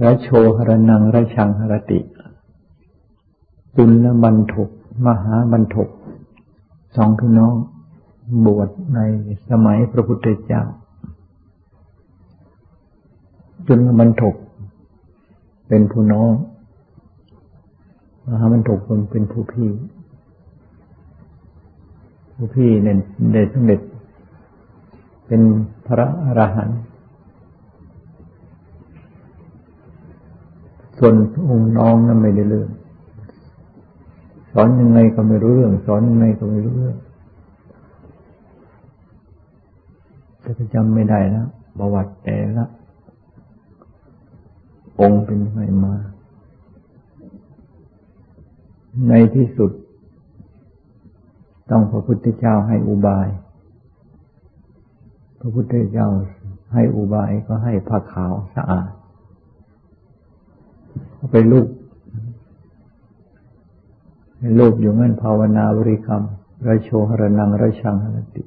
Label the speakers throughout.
Speaker 1: ระโชหรนังระชังหรติ จุลบันทุกมหาบันทุกสองพี่น้องบวชในสมัยพระพุทธเจ้า จุลบันทุกเป็นผู้น้อง มหาบันทุกเป็นผู้พี่ ผู้พี่เนี่ยได้สำเร็จ เป็นพระอรหันต์ ส่วนองค์น้องนั้นไม่ได้เรื่อง สอนยังไงก็ไม่รู้เรื่อง สอนยังไงก็ไม่รู้เรื่องแต่จำไม่ได้แล้วประวัติแต่ละ องค์เป็นยังไงมา ในที่สุด ต้องพระพุทธเจ้าให้อุบาย พระพุทธเจ้าให้อุบายก็ให้ผ้าขาวสะอาด ไปลูกลูกอยู่งั้นภาวนาบริกรรมระโชหรนังระชังหรติ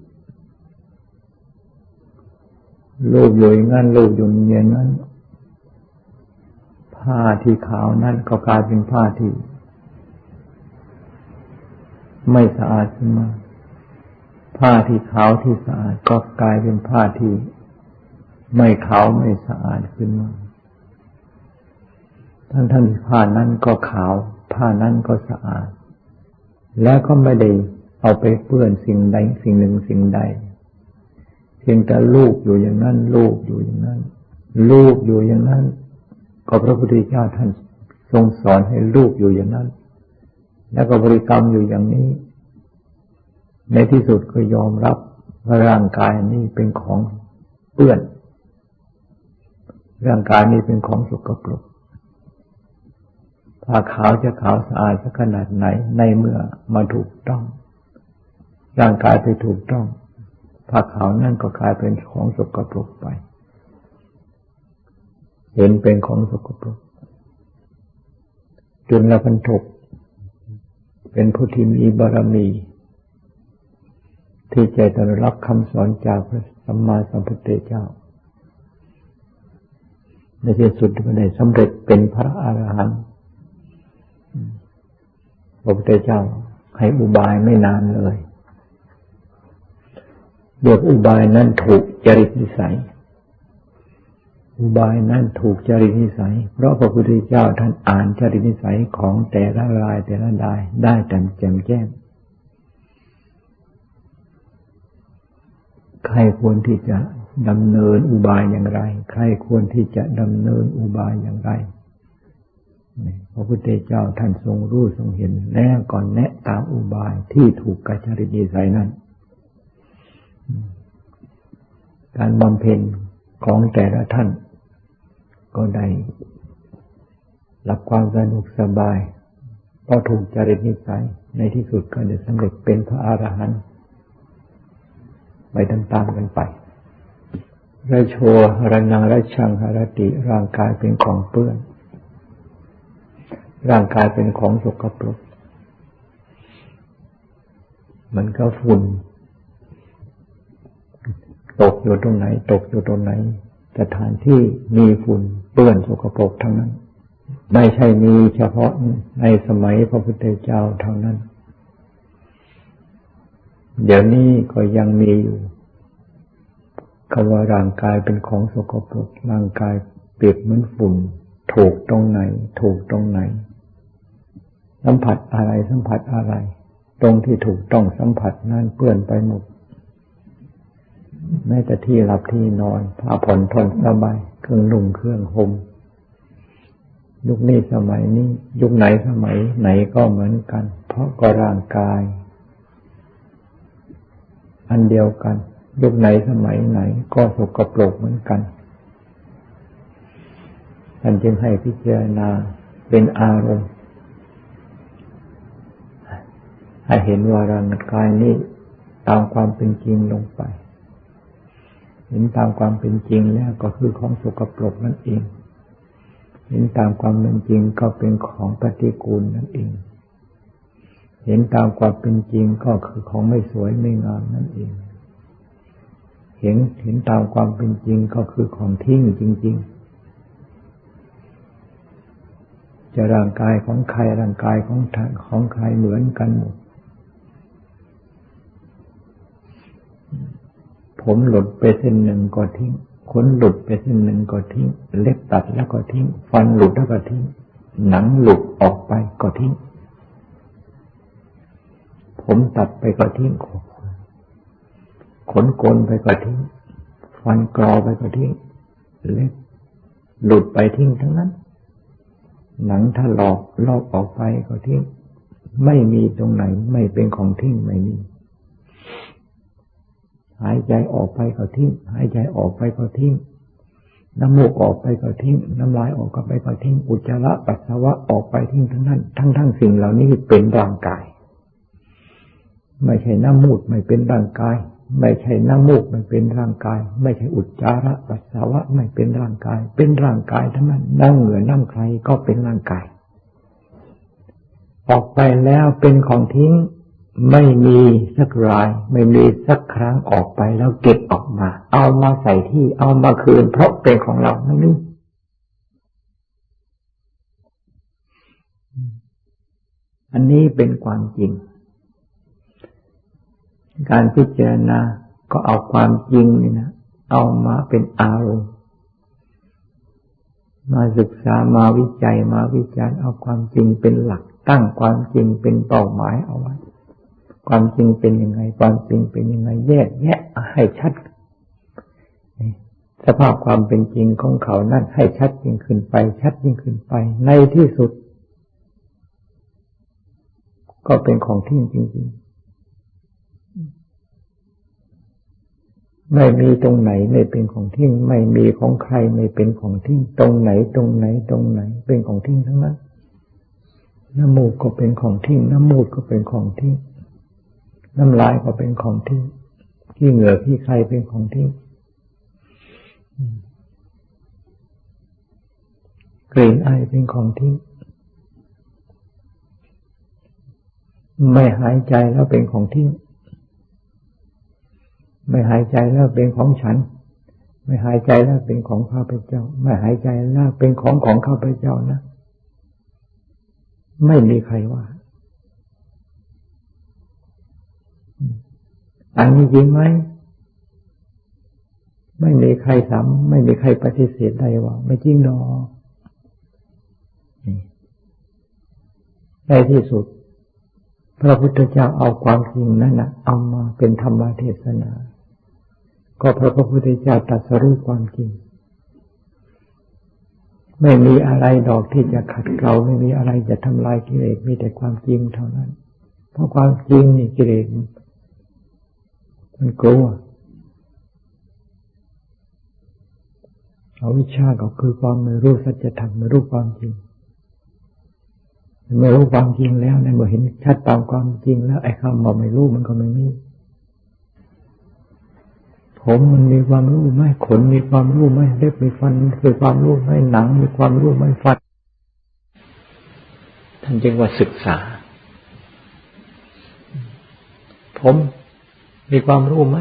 Speaker 1: ลูกอยู่อย่างนั้นลูกอยู่อย่างนั้น ผ้าที่ขาวนั้นก็กลายเป็นผ้าที่ ไม่สะอาดขึ้นมาผ้าที่ขาวที่สะอาดก็กลายเป็นผ้าที่ ไม่ขาวไม่สะอาดขึ้นมา ทั้งทั้งผ้านั้นก็ขาว ผ้านั้นก็สะอาด แล้วก็ไม่ได้เอาไปเปื้อนสิ่งใดสิ่งหนึ่งสิ่งใด เพียงแต่ลูกอยู่อย่างนั้นลูกอยู่อย่างนั้น ลูกอยู่อย่างนั้น ก็พระพุทธเจ้าท่านทรงสอนให้ลูกอยู่อย่างนั้น แล้วก็บริกรรมอยู่อย่างนี้ ในที่สุดก็ยอมรับว่าร่างกายนี้เป็นของเปื้อน ร่างกายนี้เป็นของสกปรก ผ้าขาวจะขาวสะอาดสักขนาดไหน ในเมื่อมาถูกต้อง ร่างกายไปถูกต้อง ผ้าขาวนั่นก็กลายเป็นของสกปรกไป เห็นเป็นของสกปรกจนละพันถก เป็นผู้ที่มีบารมี ที่ใจตรับคำสอนจากพระสัมมาสัมพุทธเจ้าในที่สุดก็ได้สำเร็จเป็นพระอรหันต์ พระพุทธเจ้าให้อุบายไม่นานเลยเรียกอุบายนั้นถูกจริตนิสัย อุบายนั้นถูกจริตนิสัย เพราะพระพุทธเจ้าท่านอ่านจริตนิสัยของแต่ละรายแต่ละดายได้แต่แจ่มแจ้งใครควรที่จะดำเนินอุบายอย่างไร ใครควรที่จะดำเนินอุบายอย่างไร พระพุทธเจ้าท่านทรงรู้ทรงเห็นแล้วก่อนแนะตามอุบายที่ถูกกัจจริตใส่นั้น การบำเพ็ญของแต่ละท่าน ก็ได้รับความสนุกสบายเพราะถูกจริตนิสัยในที่สุดก็จะสำเร็จเป็นพระอรหันต์ไปตามๆกันไประโชรนังระชังหรติร่างกายเป็นของเปื้อน ร่างกายเป็นของสกปรก มันก็ฝุ่น ตกอยู่ตรงไหน ตกอยู่ตรงไหน สถานที่มีฝุ่นเปื้อนสกปรกทั้งนั้น ไม่ใช่มีเฉพาะในสมัยพระพุทธเจ้าเท่านั้น เดี๋ยวนี้ก็ยังมีอยู่คำว่าร่างกายเป็นของสกปรกร่างกายเปียกเหมือนฝุ่น ถูกตรงไหน ถูกตรงไหน สัมผัสอะไรสัมผัสอะไร ตรงที่ถูกต้องสัมผัสนั่นเปื้อนไปหมดแม้แต่ที่หลับที่นอนผ้าผ่อนทนสบายเครื่องนุ่งเครื่องห่มยุคนี้สมัยนี้ ยุคไหนสมัยไหนก็เหมือนกัน เพราะก็ร่างกาย อันเดียวกัน ยุคไหนสมัยไหน ก็สกปรกเหมือนกันท่านจึงให้พิจารณาเป็นอารมณ์ ให้เห็นว่าร่างกายนี้ตามความเป็นจริงลงไป เห็นตามความเป็นจริงแล้วก็คือของสกปรกนั่นเอง เห็นตามความเป็นจริงก็เป็นของปฏิกูลนั่นเอง เห็นตามความเป็นจริงก็คือของไม่สวยไม่งามนั่นเอง เห็นเห็นตามความเป็นจริงก็คือของทิ้งจริง ๆ จะร่างกายของใครร่างกายของของใครเหมือนกันหมด ผมหลุดไปเส้นหนึ่งก็ทิ้งขนหลุดไปเส้นหนึ่งก็ทิ้ง เล็บตัดแล้วก็ทิ้ง ฟันหลุดแล้วก็ทิ้ง หนังหลุดออกไปก็ทิ้ง ผมตัดไปก็ทิ้ง ขนโกนไปก็ทิ้ง ฟันกรอไปก็ทิ้ง เล็บหลุดไปทิ้งทั้งนั้น หนังถ้าหลอกลอกออกไปก็ทิ้ง ไม่มีตรงไหนไม่เป็นของทิ้งไม่มี หายใจออกไปก็ทิ้ง หายใจออกไปก็ทิ้ง น้ำมูกออกไปก็ทิ้ง น้ำลายออกก็ไปก็ทิ้ง อุจจาระปัสสาวะออกไปทิ้งทั้งนั้น ทั้งทั้งสิ่งเหล่านี้เป็นร่างกาย ไม่ใช่น้ำมูดไม่เป็นร่างกาย ไม่ใช่น้ำมูกไม่เป็นร่างกาย ไม่ใช่อุจจาระปัสสาวะไม่เป็นร่างกาย เป็นร่างกายทั้งนั้นน้ำเหงื่อน้ำใครก็เป็นร่างกาย ออกไปแล้วเป็นของทิ้ง ไม่มีสักราย ไม่มีสักครั้งออกไปแล้วเก็บออกมา เอามาใส่ที่เอามาคืน เพราะเป็นของเราไม่มีอันนี้เป็นความจริง การพิจารณาก็เอาความจริงนี่นะเอามาเป็นอารมณ์มาศึกษามาวิจัยมาวิจารณ์เอาความจริงเป็นหลัก ตั้งความจริงเป็นเป้าหมายเอาไว้ ความจริงเป็นยังไง ความจริงเป็นยังไง แยกแยะให้ชัดสภาพความเป็นจริงของเขานั่นให้ชัดยิ่งขึ้นไป ชัดยิ่งขึ้นไป ในที่สุด ก็เป็นของทิ้งจริงๆไม่มีตรงไหนไม่เป็นของทิ้งไม่มีของใครไม่เป็นของทิ้งตรงไหนตรงไหนตรงไหน เป็นของทิ้งทั้งนั้นน้ำมูกก็เป็นของทิ้งน้ำมูดก็เป็นของทิ้ง น้ำลายก็เป็นของทิ้งที่เหงื่อที่ใครเป็นของทิ้งกลิ่นไอเป็นของทิ้ง ไม่หายใจแล้วเป็นของทิ้ง ไม่หายใจแล้วเป็นของฉัน ไม่หายใจแล้วเป็นของข้าพเจ้า ไม่หายใจแล้วเป็นของของข้าพเจ้านะ ไม่มีใครว่า อันนี้จริงไหมไม่มีใครสามไม่มีใครปฏิเสธได้ว่า ไม่จริงดอกในที่สุด พระพุทธเจ้าเอาความจริงนั้นนะเอามาเป็นธรรมเทศนา ก็พระพระพุทธเจ้าตรัสรู้ความจริง ไม่มีอะไรดอกที่จะขัดเกลาไม่มีอะไรจะทำลายกิเลสมีแต่ความจริงเท่านั้น เพราะความจริงนี่กิเลส มันกลัวเอาวิชาก็คือความไม่รู้สัจธรรมไม่รู้ความจริงไม่รู้ความจริงแล้วในเมื่อเห็นชัดตามความจริงแล้วไอ้คำบอกไม่รู้มันก็ไม่มีผมมันมีความรู้ไหมขนมีความรู้ไหมเล็บมีฟันมีความรู้ไหมหนัง มีความรู้ไหมฟันท่านจึงว่าศึกษา ผม มีความรู้ไหม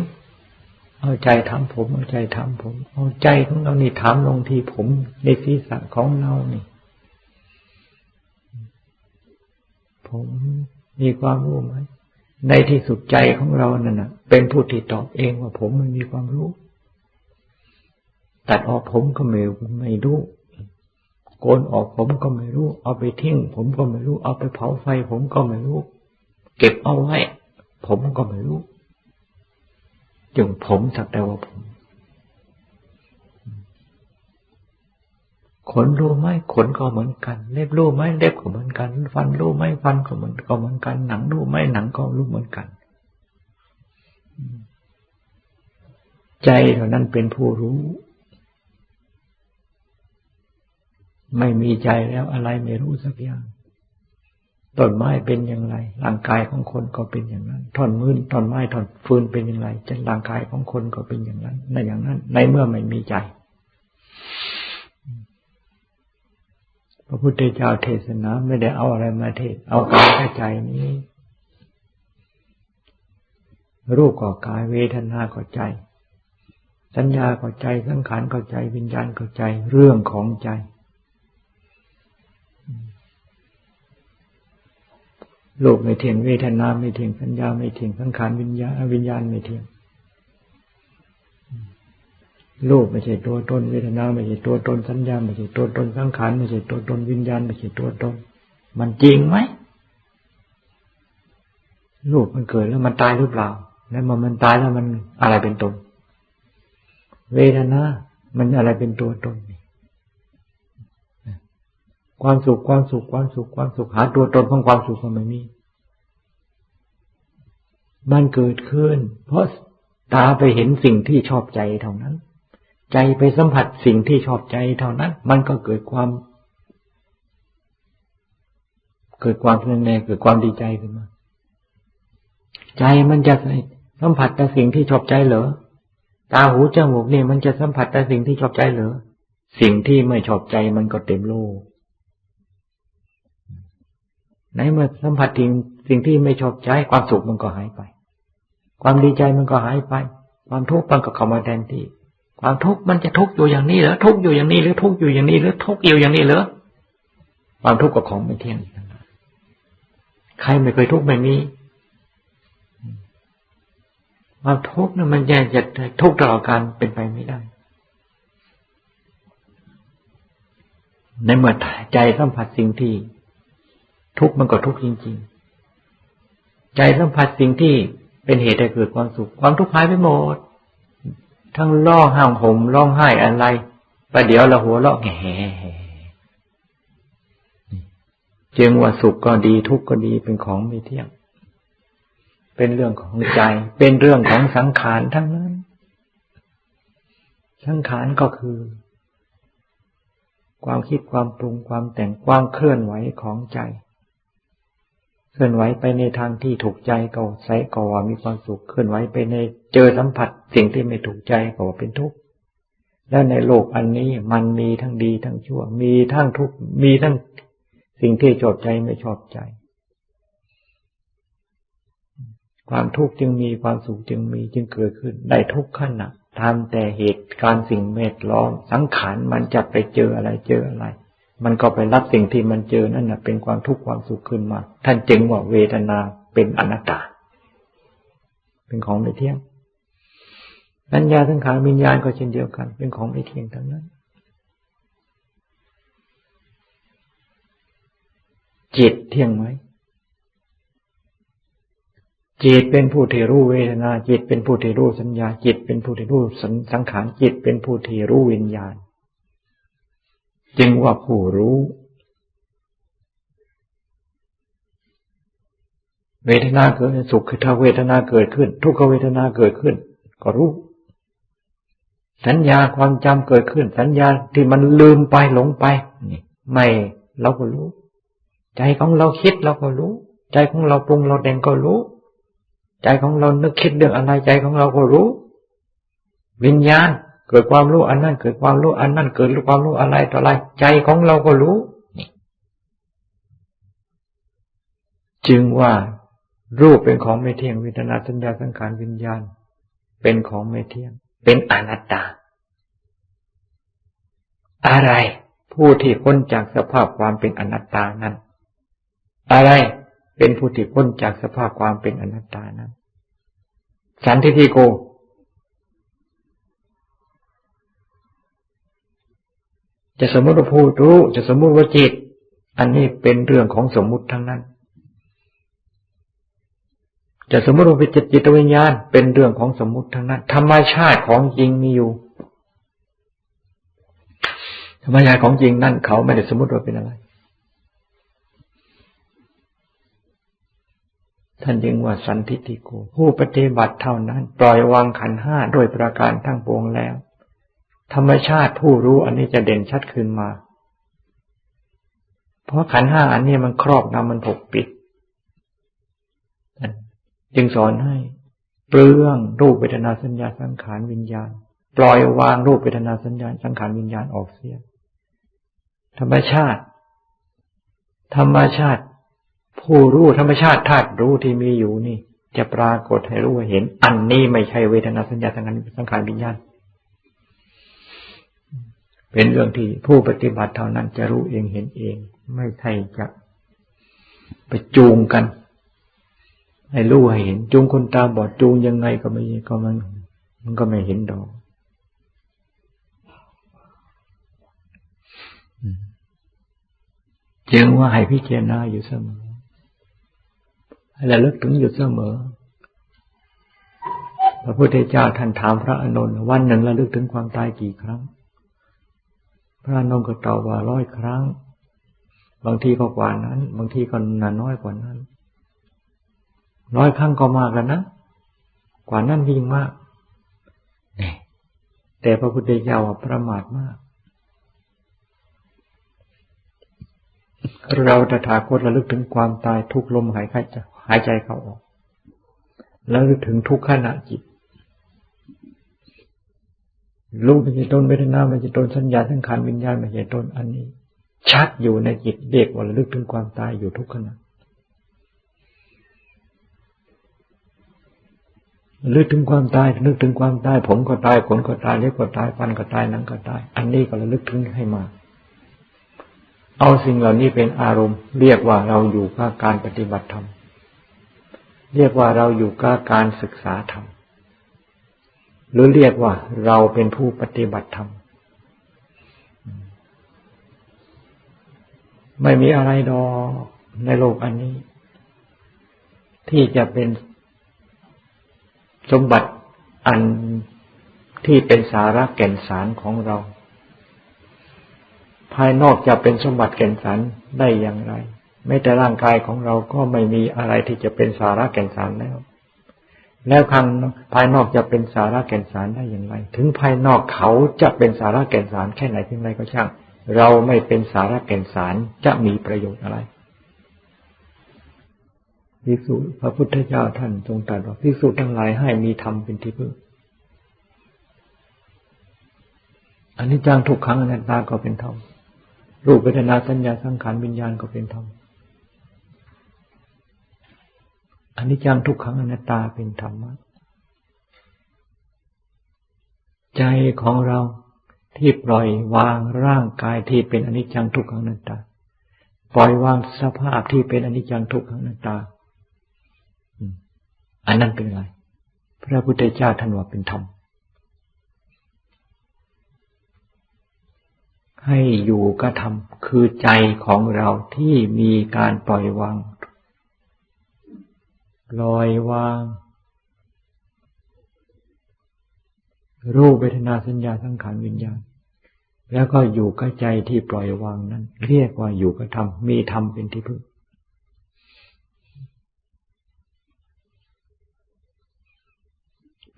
Speaker 1: เอาใจทำผม เอาใจทำผม เอาใจของเรานี่ถามลงที่ผมในศีรษะของเรานี่ ผมมีความรู้ไหมในที่สุดใจของเรานั่นนะเป็นผู้ที่ตอบเองว่าผมไม่มีความรู้ ตัดออกผมก็ไม่ไม่รู้โกนออกผมก็ไม่รู้ เอาไปทิ้งผมก็ไม่รู้ เอาไปเผาไฟผมก็ไม่รู้ เก็บเอาไว้ ผมก็ไม่รู้ จงผมสักแต่ว่าผม ขนรู้ไหมขนก็เหมือนกัน เล็บรู้ไหมเล็บก็เหมือนกัน ฟันรู้ไหมฟันก็เหมือนก็เหมือนกัน หนังรู้ไหมหนังก็รู้เหมือนกัน ใจเท่านั้นเป็นผู้รู้ ไม่มีใจแล้วอะไรไม่รู้สักอย่าง ต้นไม้เป็นอย่างไร ร่างกายของคนก็เป็นอย่างนั้นท่อนมือท่อนไม้ท่อนฟืนเป็นอย่างไรจะร่างกายของคนก็เป็นอย่างนั้นในอย่างนั้น ในเมื่อไม่มีใจ พระพุทธเจ้าเทศนาไม่ได้เอาอะไรมาเทศ เอากายกับใจนี้ รูปก็กายเวทนาก็ใจ สัญญาก็ใจสังขารก็ใจวิญญาณก็ใจ เรื่องของใจ โลกไม่เที่ยงเวทนาไม่เที่ยงสัญญาไม่เที่ยงสังขารวิญญาณวิญญาณไม่เที่ยงโลกไม่ใช่ตัวตนเวทนาไม่ใช่ตัวตนสัญญาไม่ใช่ตัวตนสังขารไม่ใช่ตัวตนวิญญาณไม่ใช่ตัวตน มันจริงไหมโลกมันเกิดแล้วมันตายหรือเปล่า แล้วมันมันตายแล้วมันอะไรเป็นตน เวทนา มันอะไรเป็นตัวตน ความสุขความสุขความสุขความสุขหาตัวตนของความสุขมันไม่มี มันเกิดขึ้น เพราะตาไปเห็นสิ่งที่ชอบใจเท่านั้น ใจไปสัมผัสสิ่งที่ชอบใจเท่านั้น มันก็เกิดความ เกิดความเพลินในเกิดความดีใจขึ้นมา ใจมันจะสัมผัสแต่สิ่งที่ชอบใจเหรอตาหูจมูกนี่ยมันจะสัมผัสแต่สิ่งที่ชอบใจเหรอสิ่งที่ไม่ชอบใจมันก็เต็มโลก ไหนเมื่อสัมผัสถึงสิ่งที่ไม่ชอบใจความสุขมันก็หายไป ความดีใจมันก็หายไป ความทุกข์มันก็เข้ามาแทนที่ความทุกข์มันจะทุกข์อยู่อย่างนี้เหรอทุกข์อยู่อย่างนี้หรือทุกข์อยู่อย่างนี้หรือทุกข์อยู่อย่างนี้เหรอความทุกข์กับของไม่เที่ยงใครไม่เคยทุกข์ไม่มีความทุกข์นั้นมันแย่จะทุกข์ตลอดการเป็นไปไม่ได้ ในเมื่อใจสัมผัสสิ่งที่ ทุกข์มันก็ทุกข์จริง ๆ ใจสัมผัสสิ่งที่เป็นเหตุให้เกิดความสุข ความทุกข์หายไปหมด ทั้งร้องห้างห่มร้องไห้อะไรประเดี๋ยวเราหัวเราะแง่จึงว่าสุขก็ดีทุกข์ก็ดีเป็นของไม่เที่ยง เป็นเรื่องของใจ เป็นเรื่องของสังขารทั้งนั้น สังขารก็คือ ความคิดความปรุงความแต่งความเคลื่อนไหวของใจ เคลื่อนไหวไปในทางที่ถูกใจก็ใส่ก็ว่ามีความสุข เคลื่อนไหวไปในเจอสัมผัส สิ่งที่ไม่ถูกใจก็ว่าเป็นทุกข์ แล้วในโลกอันนี้มันมีทั้งดีทั้งชั่ว มีทั้งทุกข์มีทั้งสิ่งที่ชอบใจไม่ชอบใจ ความทุกข์จึงมีความสุขจึงมีจึงเกิดขึ้นได้ทุกขณะทำแต่เหตุการสิ่งเมตล้อมสังขารมันจะไปเจออะไรเจออะไร มันก็ไปรับสิ่งที่มันเจอนั่นนะเป็นความทุกข์ความสุขขึ้นมา ท่านจึงว่าเวทนาเป็นอนัตตา เป็นของไม่เที่ยงสัญญาสังขารวิญญาณก็เช่นเดียวกัน เป็นของไม่เที่ยงทั้งนั้น จิตเที่ยงไหมจิตเป็นผู้ที่รู้เวทนา จิตเป็นผู้ที่รู้สัญญา จิตเป็นผู้ที่รู้สังขาร จิตเป็นผู้ที่รู้วิญญาณ จึงว่าผู้รู้ เวทนาเกิดสุขคือถ้าเวทนาเกิดขึ้น ทุกขเวทนาเกิดขึ้น ก็รู้ สัญญาความจำเกิดขึ้น สัญญาที่มันลืมไปหลงไปนี่ไม่เราก็รู้ ใจของเราคิดเราก็รู้ ใจของเราปรุงเราแต่งก็รู้ ใจของเรานึกคิดเรื่องอะไรใจของเราก็รู้ วิญญาณ เกิดความรู้อันนั้นเกิดความรู้อันนั้นเกิดความรู้อะไรต่ออะไร ใจของเราก็รู้ จึงว่ารูปเป็นของไม่เที่ยงวิญญาสัญญาสังขารวิญญาณ เป็นของไม่เที่ยง เป็นอนัตตา อะไร ผู้ที่พ้นจากสภาพความเป็นอนัตตานั้น อะไรเป็นผู้ที่พ้นจากสภาพความเป็นอนัตตานั้น สันทิฏฐิโก จะสมมติว่าผู้รู้จะสมมติว่าจิต อันนี้เป็นเรื่องของสมมุติทั้งนั้น จะสมมติว่าเป็นจิตจิตวิญญาณเป็นเรื่องของสมมุติทั้งนั้น ธรรมชาติของจริงมีอยู่ ธรรมชาติของจริงนั่นเขาไม่ได้สมมติว่าเป็นอะไร ท่านยังว่าสันทิติโกผู้ปฏิบัติเท่านั้น ปล่อยวางขันห้าด้วยประการทั้งปวงแล้ว ธรรมชาติผู้รู้อันนี้จะเด่นชัดขึ้นมา เพราะขันห้าอันนี้มันครอบงำมันปกปิด จึงสอนให้เปลื้องรูปเวทนาสัญญาสังขารวิญญาณ ปล่อยวางรูปเวทนาสัญญาสังขารวิญญาณออกเสีย ธรรมชาติ ธรรมชาติ ผู้รู้ธรรมชาติธาตุรู้ที่มีอยู่นี่ จะปรากฏให้รู้เห็น อันนี้ไม่ใช่เวทนาสัญญาสังขารสังขารวิญญาณ เป็นเรื่องที่ผู้ปฏิบัติเท่านั้นจะรู้เองเห็นเอง ไม่ใช่จะไปจูงกัน ให้รู้ให้เห็น จูงคนตาบอดจูงยังไงก็ไม่ก็มัน มันก็ไม่เห็นดอกจึงว่าให้พิจารณาอยู่เสมอให้ระลึกถึงอยู่เสมอ พระพุทธเจ้าท่านถามพระอนุนวันหนึ่งระลึกถึงความตายกี่ครั้ง พระอนุนก็ตอบว่าร้อยครั้ง บางทีก็กว่านั้น บางทีก็นานน้อยกว่านั้น ร้อยครั้งก็มากแล้วนะ กว่านั้นยิ่งมากนี่แต่พระพุทธเจ้าประมาทมาก เราตถาคตระลึกถึงความตายทุกลมหายใจหายใจเข้าออก แล้วลึกถึงทุกขณะจิต รูปไม่ใช่ตนเวทนาไม่ใช่ตนสัญญาทั้งขันวิญญาณไม่ใช่ตนอันนี้ ชัดอยู่ในจิตเด็กว่าระลึกถึงความตายอยู่ทุกขณะลึกถึงความตายนึกถึงความตาย ผมก็ตายขนก็ตายเล็บก็ตายฟันก็ตายหนังก็ตาย อันนี้ก็ระลึกถึงให้มา เอาสิ่งเหล่านี้เป็นอารมณ์ เรียกว่าเราอยู่กับการปฏิบัติธรรม เรียกว่าเราอยู่กับการศึกษาธรรม หรือเรียกว่าเราเป็นผู้ปฏิบัติธรรม ไม่มีอะไรดอในโลกอันนี้ ที่จะเป็นสมบัติอันที่เป็นสาระแก่นสารของเรา ภายนอกจะเป็นสมบัติแก่นสารได้อย่างไรแม้แต่ร่างกายของเราก็ไม่มีอะไรที่จะเป็นสาระแก่นสารแล้ว แล้วข้างภายนอกจะเป็นสาระแก่นสารได้อย่างไร ถึงภายนอกเขาจะเป็นสาระแก่นสารแค่ไหนเพียงไรก็ช่าง เราไม่เป็นสาระแก่นสารจะมีประโยชน์อะไรภิกษุพระพุทธเจ้าท่านทรงตรัสว่าภิกษุทั้งหลายให้มีธรรมเป็นที่พึ่งอันนี้จังทุกครั้งอนัตตาก็เป็นธรรมรูปเวทนาสัญญาสังขารวิญญาณก็เป็นธรรม อันนี้จังทุกครั้งอนัตตาเป็นธรรมะ ใจของเราที่ปล่อยวางร่างกายที่เป็นอนิจจังทุกขังอนัตตา ปล่อยวางสภาพที่เป็นอนิจจังทุกขังอนัตตา อันนั้นเป็นอะไร พระพุทธเจ้าท่านว่าเป็นธรรม ให้อยู่กับธรรมคือใจของเราที่มีการปล่อยวาง ลอยวาง รูปเวทนาสัญญาสังขารวิญญาณ แล้วก็อยู่กับใจที่ปล่อยวางนั้น เรียกว่าอยู่กับธรรมมีธรรมเป็นที่พึ่ง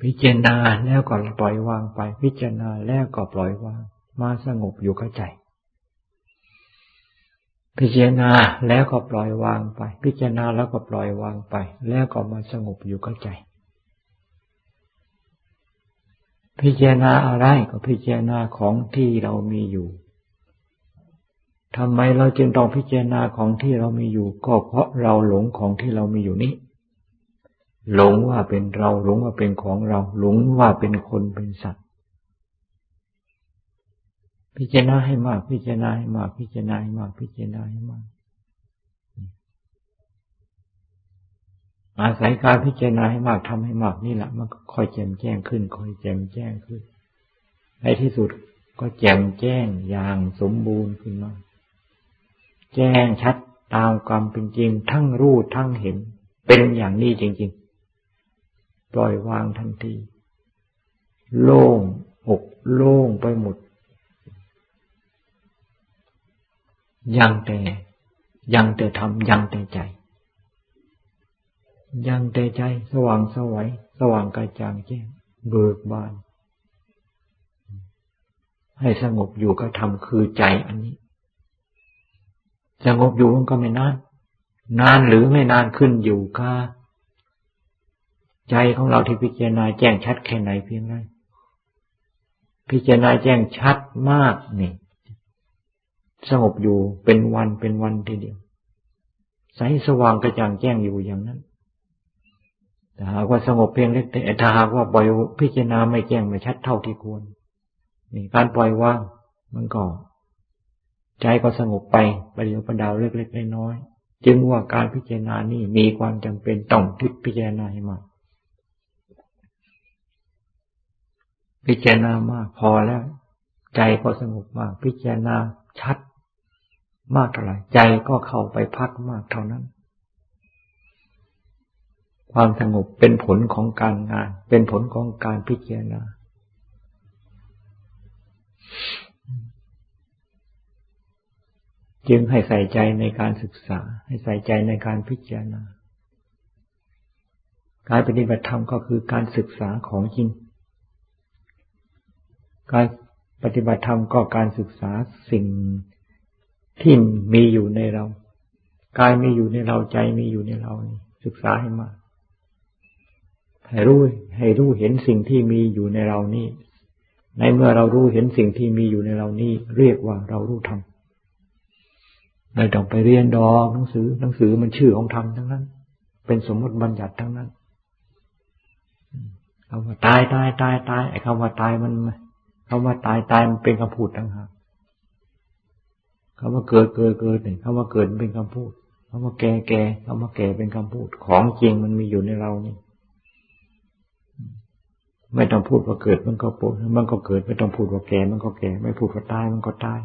Speaker 1: พิจารณาแล้วก็ปล่อยวางไป พิจารณาแล้วก็ปล่อยวาง มาสงบอยู่กับใจ พิจารณาแล้วก็ปล่อยวางไป พิจารณาแล้วก็ปล่อยวางไป แล้วก็มาสงบอยู่กับใจ พิจารณาอะไรก็พิจารณาของที่เรามีอยู่ทำไมเราจึงต้องพิจารณาของที่เรามีอยู่ ก็เพราะเราหลงของที่เรามีอยู่นี้ หลงว่าเป็นเราหลงว่าเป็นของเรา หลงว่าเป็นคนเป็นสัตว์ พิจารณาให้มาก พิจารณาให้มาก พิจารณาให้มาก พิจารณาให้มาก อาศัยการพิจารณาให้มากทำให้มากนี่แหละมันก็ค่อยแจ่มแจ้งขึ้น ค่อยแจ่มแจ้งขึ้น ในที่สุดก็แจ่มแจ้งอย่างสมบูรณ์ขึ้นมา แจ้งชัดตามความเป็นจริง ทั้งรู้ทั้งเห็น เป็นอย่างนี้จริง ๆ ปล่อยวางทันที โล่งอกโล่งไปหมด ยังแต่ยังแต่ทำยังแต่ใจ ยังแต่ใจ สว่างสวัยสว่างกระจ่างแจ้งเบิกบาน ให้สงบอยู่ก็ทำคือใจอันนี้ สงบอยู่มันก็ไม่นาน นานหรือไม่นานขึ้นอยู่กับใจของเราที่พิจารณาแจ้งชัดแค่ไหนเพียงไรพิจารณาแจ้งชัดมากนี่ สงบอยู่เป็นวันเป็นวันทีเดียวใสสว่างกระจ่างแจ้งอยู่อย่างนั้นแต่หากว่าสงบเพียงเล็กแต่ถ้าหากว่าปล่อยพิจารณาไม่แจ้งไม่ชัดเท่าที่ควรนี่การปล่อยว่างมันก็ใจก็สงบไปประเดี๋ยวประดาวเล็กๆน้อยจึงว่าการพิจารณานี่มีความจำเป็นต้องทิพิจารณาให้มากพิจารณามากพอแล้ว ใจก็สงบมาก พิจารณา ชัด มากเท่าไหร่ใจก็เข้าไปพักมากเท่านั้น ความสงบเป็นผลของการงาน เป็นผลของการพิจารณาจึงให้ใส่ใจในการศึกษา ให้ใส่ใจในการพิจารณา การปฏิบัติธรรมก็คือการศึกษาของจริง การ ปฏิบัติธรรมก็การศึกษาสิ่งที่มีอยู่ในเรา กายมีอยู่ในเราใจมีอยู่ในเรา ศึกษาให้มากให้รู้ให้รู้เห็นสิ่งที่มีอยู่ในเรานี่ ในเมื่อเรารู้เห็นสิ่งที่มีอยู่ในเรานี่ เรียกว่าเรารู้ธรรมไม่ต้องไปเรียนดอกหนังสือ หนังสือมันชื่อของธรรมทั้งนั้น เป็นสมมติบัญญัติทั้งนั้นคำว่าตายตายตายตายไอ้คำว่าตายมัน คำว่าตายตายมันเป็นคำพูดทั้งหากคำว่าเกิดเกิดเกิดเนี่ยคำว่าเกิดเป็นคำพูดคำว่าแก่แก่คำว่าแก่เป็นคำพูด ของจริงมันมีอยู่ในเรานี่ ไม่ต้องพูดว่าเกิดมันก็ปูดมันก็เกิด ไม่ต้องพูดว่าแก่มันก็แก่ ไม่พูดว่าตายมันก็ตาย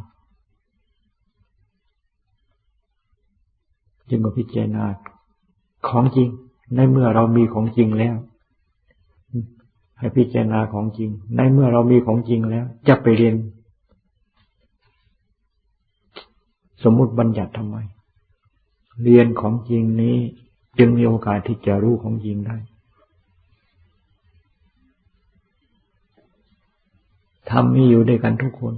Speaker 1: จึงมาพิจารณาของจริง ในเมื่อเรามีของจริงแล้ว ให้พิจารณาของจริง ในเมื่อเรามีของจริงแล้ว จะไปเรียน สมมุติบัญญัติทำไม เรียนของจริงนี้ จึงมีโอกาสที่จะรู้ของจริงได้ทำมีอยู่ด้วยกันทุกคน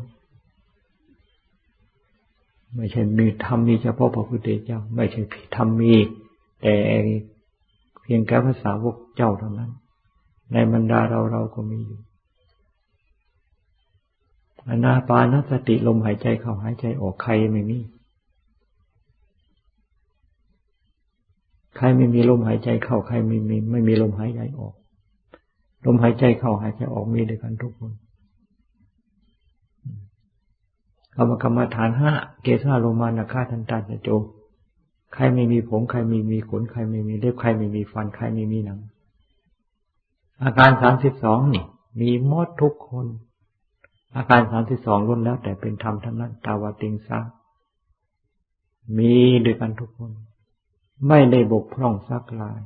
Speaker 1: ไม่ใช่มีธรรมมีเฉพาะพระพุทธเจ้า ไม่ใช่ธรรมมี แต่เพียงแค่ภาษาวกเจ้าเท่านั้น ในบรรดาเราเราก็มีอยู่อนาปานสติลมหายใจเข้าหายใจออกใครไม่มี ใครไม่มีลมหายใจเข้าใครไม่มี ไม่มีลมหายใจออก ลมหายใจเข้าหายใจออกมีด้วยกันทุกคนกรรมกรรมฐานห้าเกสาโลมานาคาทันตาจโจ ใครไม่มีผม ใครไม่มีขน ใครไม่มีเล็บ ใครไม่มีฟัน ใครไม่มีหนัง อาการสามสิบสองนี่ มีหมดทุกคน อาการสามสิบสองล้วนแล้วแต่เป็นธรรมทั้งนั้นตาวาติงซามีด้วยกันทุกคน ไม่ได้บกพร่องสักลาย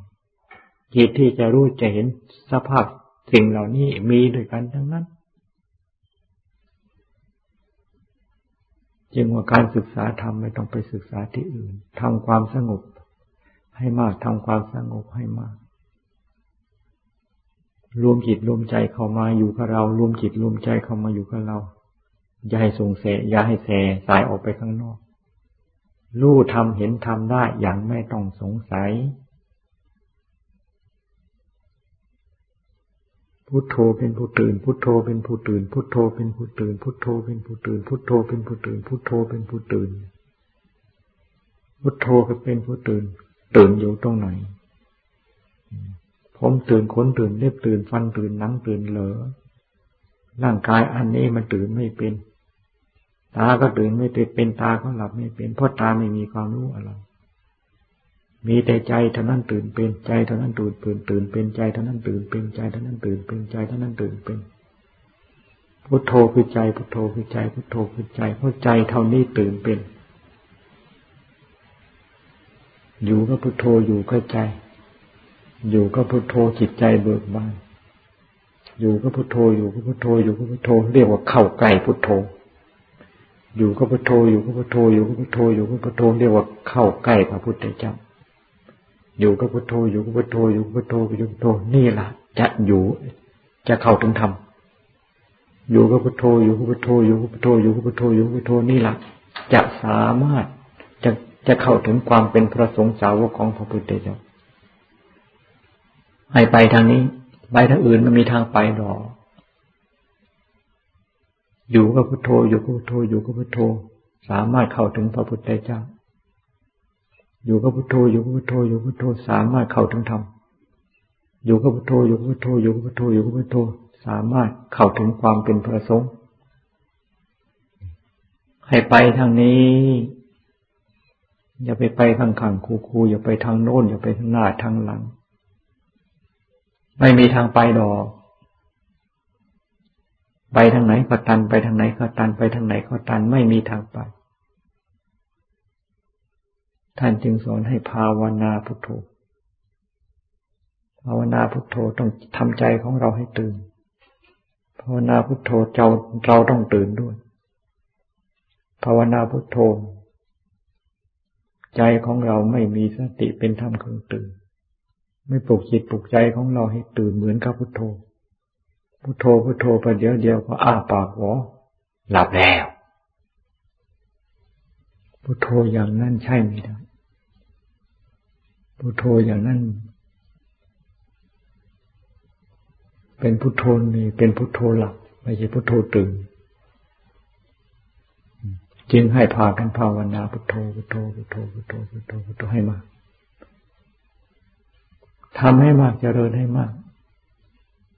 Speaker 1: จิตที่จะรู้จะเห็นสภาพสิ่งเหล่านี้มีด้วยกันทั้งนั้น จึงว่าการศึกษาธรรมไม่ต้องไปศึกษาที่อื่นทำความสงบให้มากทำความสงบให้มาก รวมจิตรวมใจเข้ามาอยู่กับเรา รวมจิตรวมใจเข้ามาอยู่กับเรา อย่าให้ส่งเสอย่าให้แสสายออกไปข้างนอกรู้ทำเห็นทำได้อย่างไม่ต้องสงสัย พุทโธเป็นผู้ตื่น พุทโธเป็นผู้ตื่น พุทโธเป็นผู้ตื่น พุทโธเป็นผู้ตื่น พุทโธเป็นผู้ตื่น พุทโธเป็นผู้ตื่น พุทโธก็เป็นผู้ตื่น ตื่นอยู่ตรงไหน ผมตื่นขนตื่นเล็บตื่นฟันตื่นหนังตื่นเหลอ ร่างกายอันนี้มันตื่นไม่เป็น ตาก็ตื่นไม่เป็นตาก็หลับไม่เป็น เพราะตาไม่มีความรู้อะไร มีแต่ใจเท่านั้นตื่นเป็นใจเท่านั้นตื่นตื่นตื่นเป็นใจเท่านั้นตื่นเป็นใจเท่านั้นตื่นเป็นใจเท่านั้นตื่นเป็นพุทโธคือใจพุทโธคือใจพุทโธคือใจเพราะใจเท่านี้ตื่นเป็น อยู่ก็พุทโธอยู่ก็ใจ อยู่ก็พุทโธจิตใจเบิกบาน อยู่ก็พุทโธอยู่ก็พุทโธอยู่ก็พุทโธเรียกว่าเข้าใกล้พุทโธ อยู่ก็พุทโธอยู่ก็พุทโธอยู่ก็พุทโธอยู่ก็พุทโธเรียกว่าเข้าใกล้พระพุทธเจ้า อยู่กับพุทโธอยู่กับพุทโธอยู่กับพุทโธอยู่กับพุทโธนี่แหละจะอยู่จะเข้าถึงธรรมอยู่กับพุทโธอยู่กับพุทโธอยู่กับพุทโธอยู่กับพุทโธอยู่กับพุทโธนี่แหละจะสามารถจะจะเข้าถึงความเป็นพระสงฆ์สาวกของพระพุทธเจ้า ให้ไปทางนี้ ไปทางอื่นมันมีทางไปหรออยู่กับพุทโธ อยู่กับพุทโธ อยู่กับพุทโธ สามารถเข้าถึงพระพุทธเจ้า อยู่กับพุทโธ อยู่กับพุทโธ อยู่กับพุทโธ สามารถเข้าถึงธรรม อยู่กับพุทโธ อยู่กับพุทโธ อยู่กับพุทโธ อยู่กับพุทโธ สามารถเข้าถึงความเป็นพระสงฆ์ให้ไปทางนี้ อย่าไปไปข้างๆคูๆอย่าไปทางโน้น อย่าไปทางหน้าทางหลัง ไม่มีทางไปดอก ไปทางไหนก็ตันไปทางไหนก็ตันไปทางไหนก็ตันไม่มีทางไป ท่านจึงสอนให้ภาวนาพุทโธ ภาวนาพุทโธต้องทำใจของเราให้ตื่น ภาวนาพุทโธเจ้าเราต้องตื่นด้วย ภาวนาพุทโธ ใจของเราไม่มีสติเป็นธรรมเครื่องตื่น ไม่ปลุกจิตปลุกใจของเราให้ตื่นเหมือนกับพุทโธ พุทโธพุทโธไปเดี๋ยวเดียวก็อ้าปากหวอหลับแล้ว พุทโธอย่างนั้นใช่ไหมได้พุทโธอย่างนั้น เป็นพุทโธนี่เป็นพุทโธหลับไม่ใช่พุทโธตื่นจึงให้พากันภาวนาพุทโธพุทโธพุทโธพุทโธพุทโธพุทโธให้มาก ทำให้มากเจริญให้มาก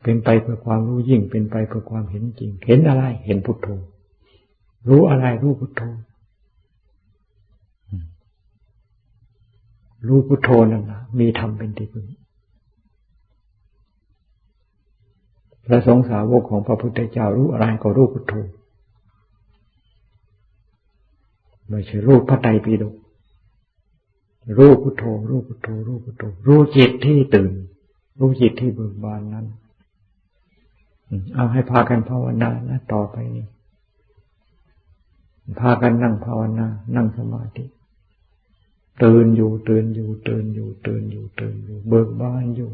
Speaker 1: เป็นไปเพื่อความรู้ยิ่ง เป็นไปเพื่อความเห็นจริง เห็นอะไร เห็นพุทโธ รู้อะไรรู้พุทโธ รู้พุทโธนั่นนะมีธรรมเป็นที่พึ่งพระสงฆ์สาวกของพระพุทธเจ้ารู้อะไรก็รู้พุทโธไม่ใช่รูปพระไตรปิฎก รู้พุทโธรู้พุทโธรู้พุทโธรู้จิตที่ตื่น รู้จิตที่เบิกบานนั้นเอาให้พากันภาวนานะต่อไปนี้พากันนั่งภาวนา นั่งสมาธิตื่นอยู่ตื่นอยู่ตื่นอยู่ตื่นอยู่ตื่นอยู่ เบิกบานอยู่